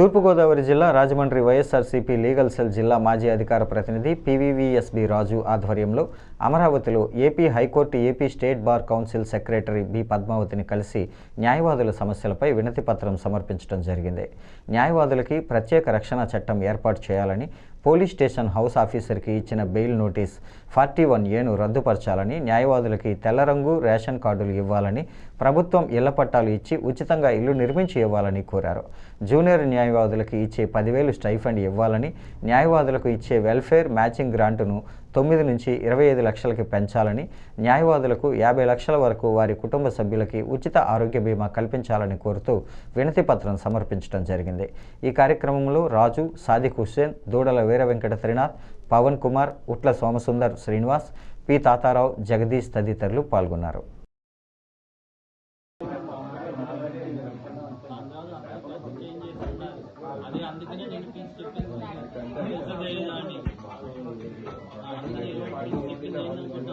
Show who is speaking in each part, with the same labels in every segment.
Speaker 1: తూర్పుగోదావరి జిల్లా Rajahmundry YSRCP legal cell జిల్లా మాజీ అధికార ప్రతినిధి పివివిఎస్బి రాజు ఆధ్వర్యంలో అమరావతిలో AP high court AP state bar council secretary B పద్మావతిని కలిసి న్యాయవాదుల సమస్యలపై వినతి పత్రం సమర్పించడం జరిగింది. న్యాయవాదులకి ప్రత్యేక రక్షణ చట్టం ఏర్పాటు చేయాలని పోలీస్ స్టేషన్ హౌస్ ఆఫీసర్కి ఇచ్చిన బెయిల్ నోటీస్ ఫార్టీ వన్ ఏను రద్దుపరచాలని న్యాయవాదులకి తెల్ల రంగు రేషన్ కార్డులు ఇవ్వాలని ప్రభుత్వం ఇళ్ళ పట్టాలు ఇచ్చి ఉచితంగా ఇల్లు నిర్మించి ఇవ్వాలని కోరారు. జూనియర్ న్యాయవాదులకు ఇచ్చే పదివేలు స్టైఫండ్ ఇవ్వాలని న్యాయవాదులకు ఇచ్చే వెల్ఫేర్ మ్యాచింగ్ గ్రాంటును తొమ్మిది నుంచి ఇరవై ఐదు లక్షలకి పెంచాలని న్యాయవాదులకు యాభై లక్షల వరకు వారి కుటుంబ సభ్యులకి ఉచిత ఆరోగ్య బీమా కల్పించాలని కోరుతూ వినతి పత్రం సమర్పించడం జరిగింది. ఈ కార్యక్రమంలో రాజు సాదిక్ హుస్సేన్ దూడల వీర వెంకట త్రినాథ్ పవన్ కుమార్ ఉట్ల సోమసుందర్ శ్రీనివాస్ పి. తాతారావు జగదీష్ తదితరులు పాల్గొన్నారు.
Speaker 2: అందుకనే నేను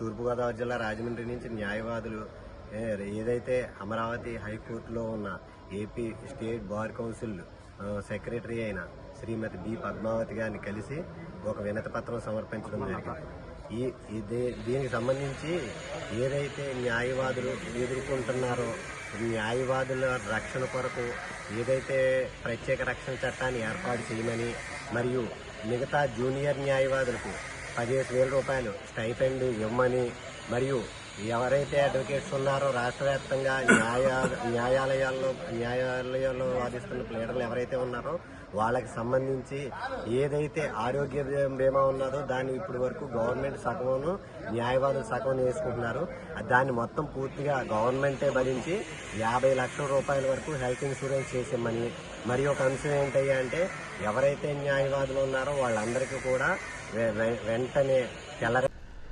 Speaker 3: తూర్పుగోదావరి జిల్లా రాజమండ్రి నుంచి న్యాయవాదులు ఏదైతే అమరావతి హైకోర్టులో ఉన్న AP state bar council secretary అయిన శ్రీమతి బి పద్మావతి గారిని కలిసి ఒక వినతి పత్రం సమర్పించడం జరిగింది. ఈ దీనికి సంబంధించి ఏదైతే న్యాయవాదులు ఎదుర్కొంటున్నారో న్యాయవాదుల రక్షణ కొరకు ఏదైతే ప్రత్యేక రక్షణ చట్టాన్ని ఏర్పాటు చేయమని మరియు మిగతా జూనియర్ న్యాయవాదులకు పదిహేను వేల రూపాయలు స్టైపెండ్ ఇవ్వమని. మరియు ఎవరైతే అడ్వకేట్స్ ఉన్నారో రాష్ట్ర వ్యాప్తంగా న్యాయ న్యాయాలయాల్లో న్యాయాలయాల్లో వాదిస్తున్న ప్లేడర్లు ఎవరైతే ఉన్నారో వాళ్ళకి సంబంధించి ఏదైతే ఆరోగ్య బీమా ఉన్నదో దాన్ని ఇప్పటి వరకు గవర్నమెంట్ సగమును న్యాయవాదులు సగం వేసుకుంటున్నారు. దాన్ని మొత్తం పూర్తిగా గవర్నమెంటే భరించి యాభై లక్షల రూపాయల వరకు హెల్త్ ఇన్సూరెన్స్ చేసిమ్మని. మరి ఒక అంశం ఏంటయ్యా అంటే ఎవరైతే న్యాయవాదులు ఉన్నారో వాళ్ళందరికీ కూడా వెంటనే తెల్ల